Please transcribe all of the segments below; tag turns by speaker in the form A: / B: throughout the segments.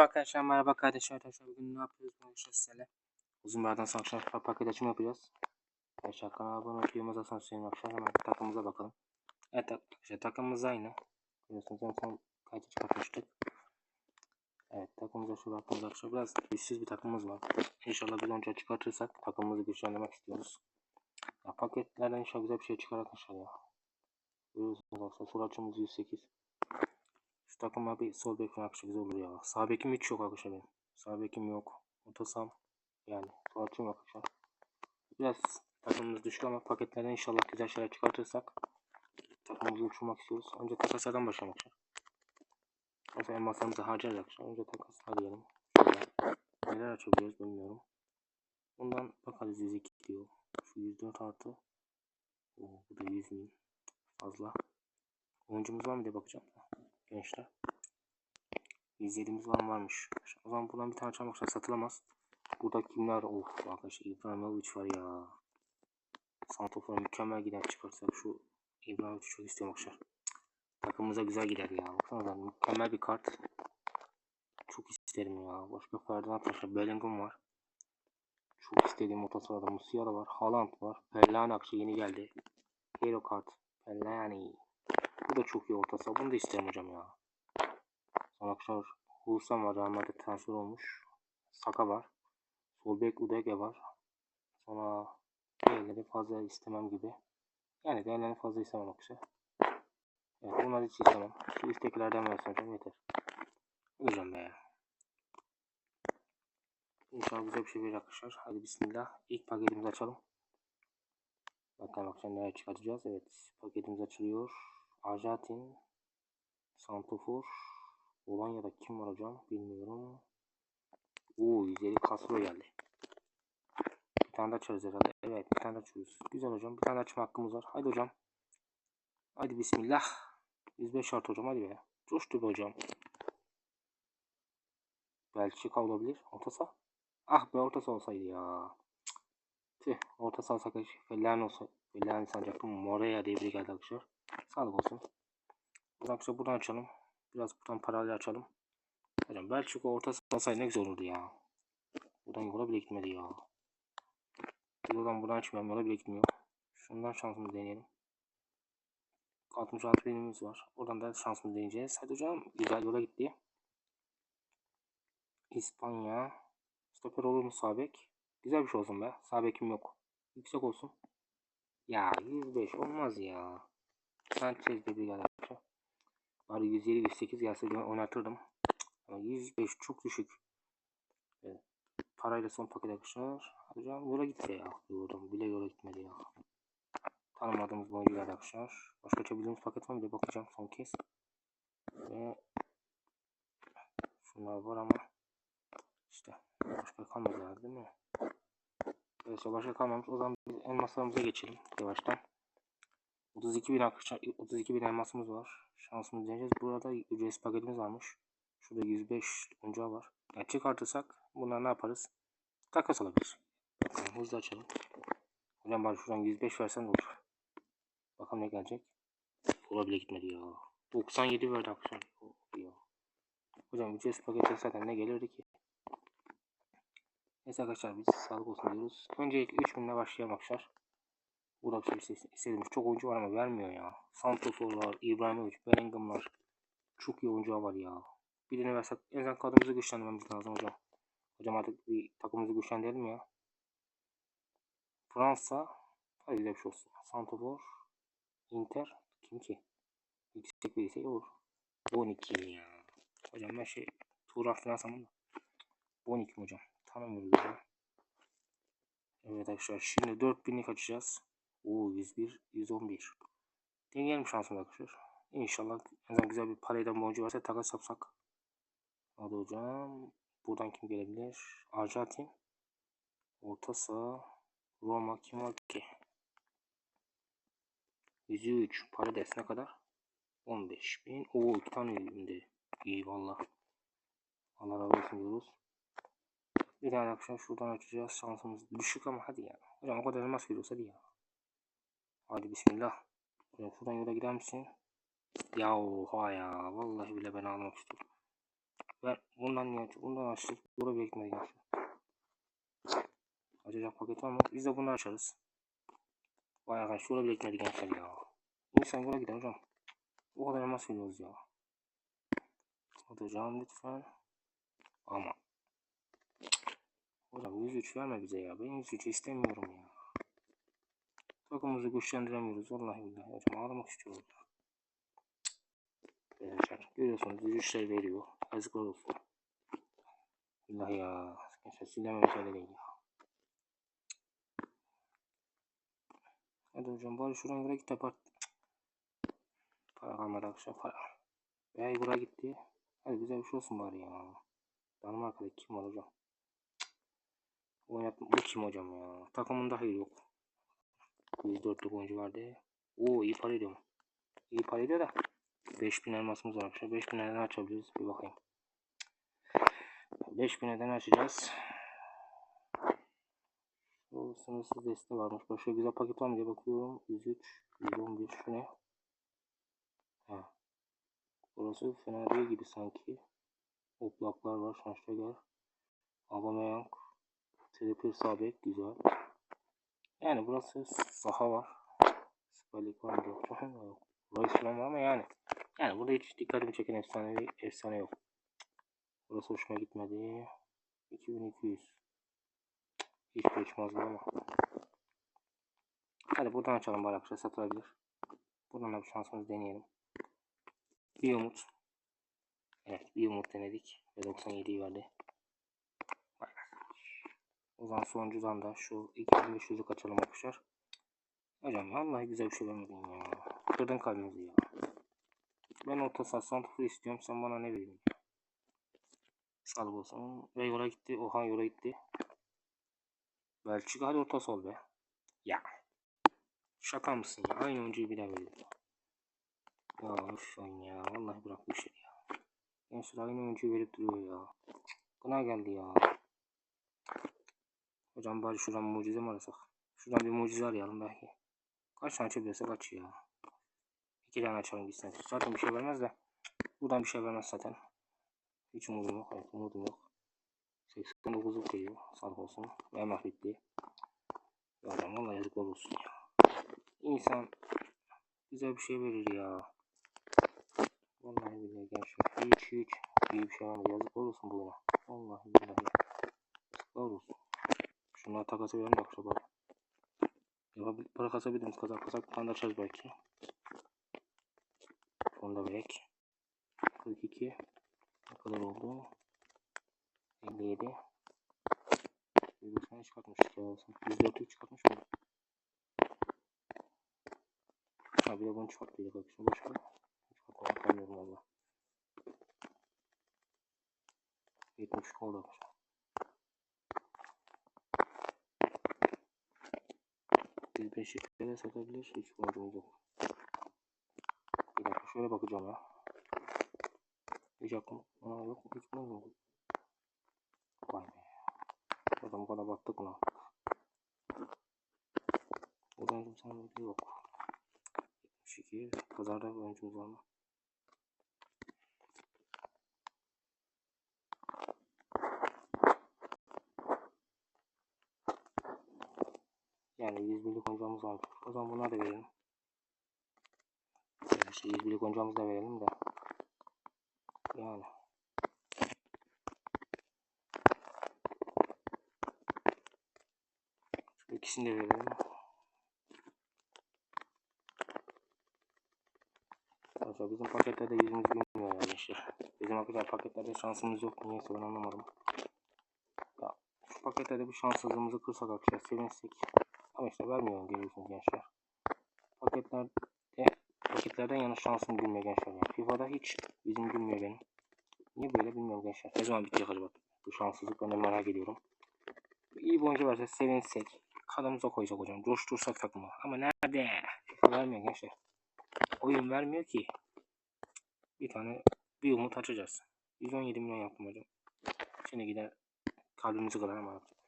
A: Arkadaşlar merhaba kardeşler arkadaşlar. Bugün ne yapıyoruz? Arkadaşlar sizlerle uzun bir aradan sonra arkadaşlar paket açımı yapacağız. Arkadaşlar kanala abone olup yorum yazarsanız sevinirim arkadaşlar hemen takımımıza bakalım. Evet arkadaşlar takımımız aynı. Biliyorsunuz en son kaydı çıkartmıştık. Evet takımımıza şu baktığımız arkadaşlar biraz güçsüz bir takımımız var. İnşallah biz onca çıkartırsak takımımızı güçlendirmek istiyoruz. Ya paketlerden inşallah güzel bir şey çıkar arkadaşlar ya. Görüyorsunuz arkadaşlar sol açımız 108 şu takıma bir sol bek falan güzel olur ya. Sağ bekim hiç yok arkadaşlar benim. Sağ bekim yok. Otosam yani yok arkadaşlar. Biraz takımımız düşük ama paketlerden inşallah güzel şeyler çıkartırsak takımımızı uçurmak istiyoruz. Önce takaslardan başlamak arkadaşlar. Mesela elmaslarımızı harcarız arkadaşlar. Önce takaslar diyelim. Şöyle. Neler açabiliyoruz bilmiyorum. Bundan bakarız 102 diyor. Şu 104 artı. Oo, bu da 100 bin. Fazla. Oyuncumuz var mı diye bakacağım gençler. 107'miz var mı varmış. O zaman buradan bir tane çarmıhlar satılamaz. Burada kimler? Of arkadaşlar İbrahimovic var ya. Santofor mükemmel gider çıkarsa şu İbrahimovic'i çok istiyorum arkadaşlar. Takımımıza güzel gider ya. Baksanıza mükemmel bir kart. Çok isterim ya. Başka kartdan arkadaşlar Bellingham var. Çok istediğim orta Musiala var. Haaland var. Pellani akışı yeni geldi. Hero kart. Pellani. Bu da çok iyi orta saha. Bunu da isterim hocam ya. Sonra arkadaşlar Hulsan var. Real Madrid transfer olmuş. Saka var. Sol bek Udege var. Sonra diğerleri fazla istemem gibi. Yani diğerlerini fazla istemem arkadaşlar. Evet bunları hiç istemem. Şu üsttekilerden versin hocam yeter. Hocam be. İnşallah güzel bir şey verir arkadaşlar. Hadi bismillah. İlk paketimizi açalım. Bakalım akşam neler çıkartacağız. Evet paketimiz açılıyor. Arjantin, Santofor, Polonya'da kim var hocam bilmiyorum. Oo 150 Castro geldi. Bir tane de açarız herhalde. Evet bir tane de açıyoruz. Güzel hocam bir tane de açma hakkımız var. Haydi hocam. Haydi bismillah. 105 şart hocam hadi be. Coştu be hocam. Belçika olabilir. Ortasa. Ah be ortasa olsaydı ya. Tüh orta alsak Fellaini olsa Fellaini sanacaktım. Moreya diye biri geldi arkadaşlar. Sağlık olsun. Buradan arkadaşlar buradan açalım. Biraz buradan parayla açalım. Hocam Belçika orta alsaydı ne güzel olurdu ya. Buradan yola bile gitmedi ya. Buradan buradan açmıyorum yola bile gitmiyor. Şundan şansımızı deneyelim. 66 binimiz var. Oradan da şansımızı deneyeceğiz. Hadi hocam güzel yola gitti. İspanya. Stoper olur mu Sabek? Güzel bir şey olsun be. Sağ bekim yok. Yüksek olsun. Ya 105 olmaz ya. Sanchez de bir arkadaşlar. Bari 107 108 gelse oynatırdım. Ama 105 çok düşük. Evet. Parayla son paket arkadaşlar. Hocam yola gitse ya. Yoldan bile yola gitmedi ya. Tanımadığımız oyuncular arkadaşlar. Başka açabildiğimiz paket var mı diye bakacağım son kez. Ve şunlar var ama işte başka kalmadı değil mi? Evet başka kalmamış. O zaman biz elmaslarımıza geçelim yavaştan. 32 bin arkadaşlar 32 bin elmasımız var. Şansımız deneyeceğiz. Burada ücretsiz paketimiz varmış. Şurada 105 oyuncağı var. Yani çıkartırsak bunlar ne yaparız? Takas olabilir. Bakalım hızlı açalım. Hocam bari şuradan 105 versen olur. Bakalım ne gelecek. Ola bile gitmedi ya. 97 verdi arkadaşlar. Ya. Hocam ücretsiz pakette zaten ne gelirdi ki? Neyse arkadaşlar biz sağlık olsun diyoruz. Öncelikle 3000'le başlayalım arkadaşlar. Burada bir şey istediğimiz çok oyuncu var ama vermiyor ya. Santofor var, İbrahimovic, Bellingham var. Çok iyi oyuncu var ya. Birini versek en azından kadromuzu güçlendirmemiz lazım hocam. Hocam artık bir takımımızı güçlendirelim ya. Fransa. Hadi güzel bir şey olsun. Santofor. Inter. Kim ki? Yüksek birisi olur. 12 ya. Hocam ben şey Tuğra falan sandım da. 12 hocam. Tanımıyoruz ya. Evet arkadaşlar şimdi 4000'lik açacağız. Oo 101, 111. Deneyelim şansımız arkadaşlar. İnşallah en azından güzel bir parayla boncu varsa takas yapsak. Hadi hocam. Buradan kim gelebilir? Arjantin. Orta saha. Roma kim var ki? 103. Para ne kadar? 15 bin. Oo iki tane üründe. İyi valla. Allah razı olsun diyoruz. Bir tane akşam şuradan açacağız. Şansımız düşük ama hadi ya. Hocam o kadar elmas veriyorsa hadi ya. Hadi bismillah. Hocam şuradan yola gider misin? Ya oha ya. Vallahi bile ben almak istiyorum. Ben bundan niye açıp bundan açtık. Burada beklemedi gençler. Açacak paket var mı? Biz de bunu açarız. Vay arkadaş şurada beklemedi gençler ya. İnsan yola gider hocam. O kadar elmas veriyoruz ya. Hocam lütfen. Ama. Hocam 103 verme bize ya. Ben 103 istemiyorum ya. Takımımızı güçlendiremiyoruz. Vallahi billahi. Hocam ağlamak istiyorum. Arkadaşlar görüyorsunuz 103'ler veriyor. Yazıklar olsun. Billahi ya. Gençler sileme mesele değil ya. Hadi hocam bari şuradan buraya git de part. Para kalmadı akşam para. Bey buraya gitti. Hadi güzel bir şey olsun bari ya. Danimarka'da kim var hocam? Oynat bu kim hocam ya? Takımında hayır yok. 104'lük oyuncu vardı. Oo iyi para ediyor mu? İyi para ediyor da. 5000 elmasımız var arkadaşlar. 5000 neden açabiliriz? Bir bakayım. 5000 neden açacağız? O sınırsız desteği varmış. Başka güzel paket var mı diye bakıyorum. 103, 111 şu ne? Ha. Burası fena değil gibi sanki. Oplaklar var. Şanşteger. Aubameyang. Trippier sabit. Güzel. Yani burası saha var. Süper Lig var yok. var ama yani. Yani burada hiç dikkatimi çeken efsane bir efsane yok. Burası hoşuma gitmedi. 2200. Hiç geçmezdi ama. Hadi buradan açalım bari arkadaşlar satılabilir. Buradan da bir şansımızı deneyelim. Bir umut. Evet bir umut denedik. Ve 97'yi verdi. O zaman sonuncudan da şu 2500'ü kaçalım arkadaşlar. Hocam vallahi güzel bir şey vermedin ya. Kırdın kalbimizi ya. Ben orta saha santrfor istiyorum. Sen bana ne ya. Sağlık olsun. Ve yola gitti. Oha yola gitti. Belçika hadi orta sol be. Ya. Şaka mısın ya? Aynı oyuncuyu bir daha veriyor. Ya oyun ya. Vallahi bırak bu işi ya. Gençler aynı oyuncuyu verip duruyor ya. Buna geldi ya. Hocam bari şuradan mucize mi arasak? Şuradan bir mucize arayalım belki. Kaç tane açabilirsek aç ya. İki tane açalım gitsin. Zaten bir şey vermez de. Buradan bir şey vermez zaten. Hiç umudum yok. Evet, umudum yok. 89'luk geliyor. Sağlık olsun. Vermek bitti. Ya adam valla yazıklar olsun ya. İnsan güzel bir şey verir ya. Vallahi billahi gençler. Hiç hiç iyi bir şey vermedi. Yazıklar olsun bu oyuna. Vallahi billahi. Yazıklar olsun. Şunları takası de akşam bari. Yapabil para kasak bir tane açarız belki. Onu da verek. 42 ne kadar oldu? 57 Bir tane çıkartmıştık ya. 104'ü çıkartmış mı? Ha bir de bunu çıkarttıydık arkadaşlar. Başka? Çıkartmadım tanıyorum valla. 70 oldu arkadaşlar. Biz 5 liraya satabilir. Hiç borcumuz yok. Bir dakika şöyle bakacağım ya. Hiç aklım. Aa yok? Hiç oldu? Vay be. Adam bana baktık mı? Oradan sana bir yok. 72. Pazarda oyuncumuz var mı? Yani 100 birlik oyuncumuz var. O zaman bunları da verelim. Yani işte 100 birlik oyuncumuzu da verelim de. Yani. Şu ikisini de verelim. Arkadaşlar bizim paketlerde yüzümüz gülmüyor ya gençler. Bizim arkadaşlar paketlerde şansımız yok. Niyeyse ben anlamadım. Ya, şu paketlerde bir şanssızlığımızı kırsak arkadaşlar sevinsek. Ama işte vermiyorum görüyorsunuz gençler. Paketlerde paketlerden yana şansım gülmüyor gençler. Yani FIFA'da hiç yüzüm gülmüyor benim. Niye böyle bilmiyorum gençler. Ne zaman bitecek acaba bu şanssızlık ben de merak ediyorum. İyi bir oyuncu varsa sevinsek. Kadımıza koyacak hocam. Coştursak takımı. Ama nerede? FIFA vermiyor gençler. Oyun vermiyor ki. Bir tane bir umut açacağız. 117 milyon yaptım hocam. Şimdi gider kalbimizi kadar ama yapacak.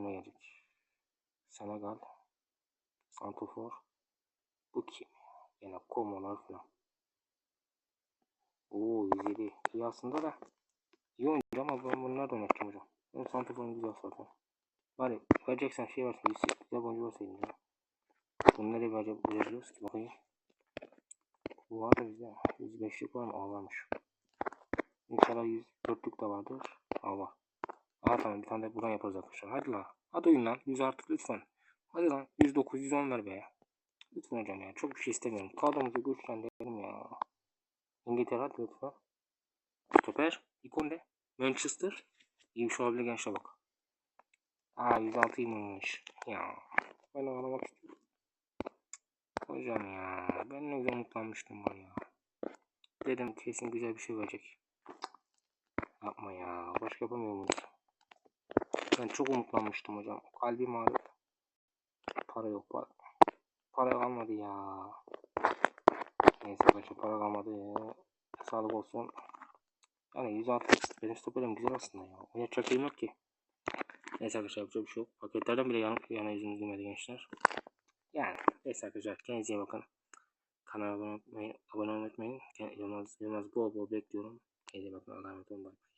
A: Gelecek. Senegal. Santofor. Bu kim? Yine komolar falan. Oo 107. İyi aslında da. İyi oyuncu ama ben bunlar da oynatacağım hocam. Benim santraforum güzel zaten. Bari vereceksen şey versin. Güzel, güzel oyuncu verseydin ya. Bunu nereye verece- verebiliyoruz ki bakayım. Bu var da bizde. 105'lik var mı? Varmış. İnşallah 104'lük de vardır. Var. Aa tamam bir tane de buradan yaparız arkadaşlar. Hadi lan. Hadi oyun lan. 100 artık lütfen. Hadi lan. 109, 110 ver be. Lütfen hocam ya. Çok bir şey istemiyorum. Kadromuzu güçlendirelim ya. İngiltere hadi lütfen. Stoper. İkonde. Manchester. İyi bir şey olabilir gençler bak. Aa 106'ymış. Ya. Ben oynamak istiyorum. Hocam ya. Ben ne güzel umutlanmıştım var ya. Dedim kesin güzel bir şey verecek. Yapma ya. Başka yapamıyorum bunu. Ben çok umutlanmıştım hocam. Kalbim ağrıyor. Para yok para. Para kalmadı ya. Neyse arkadaşlar para kalmadı ya. Sağlık olsun. Yani 106 benim stoperim güzel aslında ya. Oynayacak şeyim yok ki. Neyse arkadaşlar yapacak bir şey yok. Paketlerden bile yan, yana yüzümüz girmedi gençler. Yani neyse arkadaşlar kendinize iyi bakın. Kanala abone olmayı, abone olmayı unutmayın. Yılmaz, Yılmaz bol bol bekliyorum. Kendinize bakın. Allah'a emanet olun. Bye.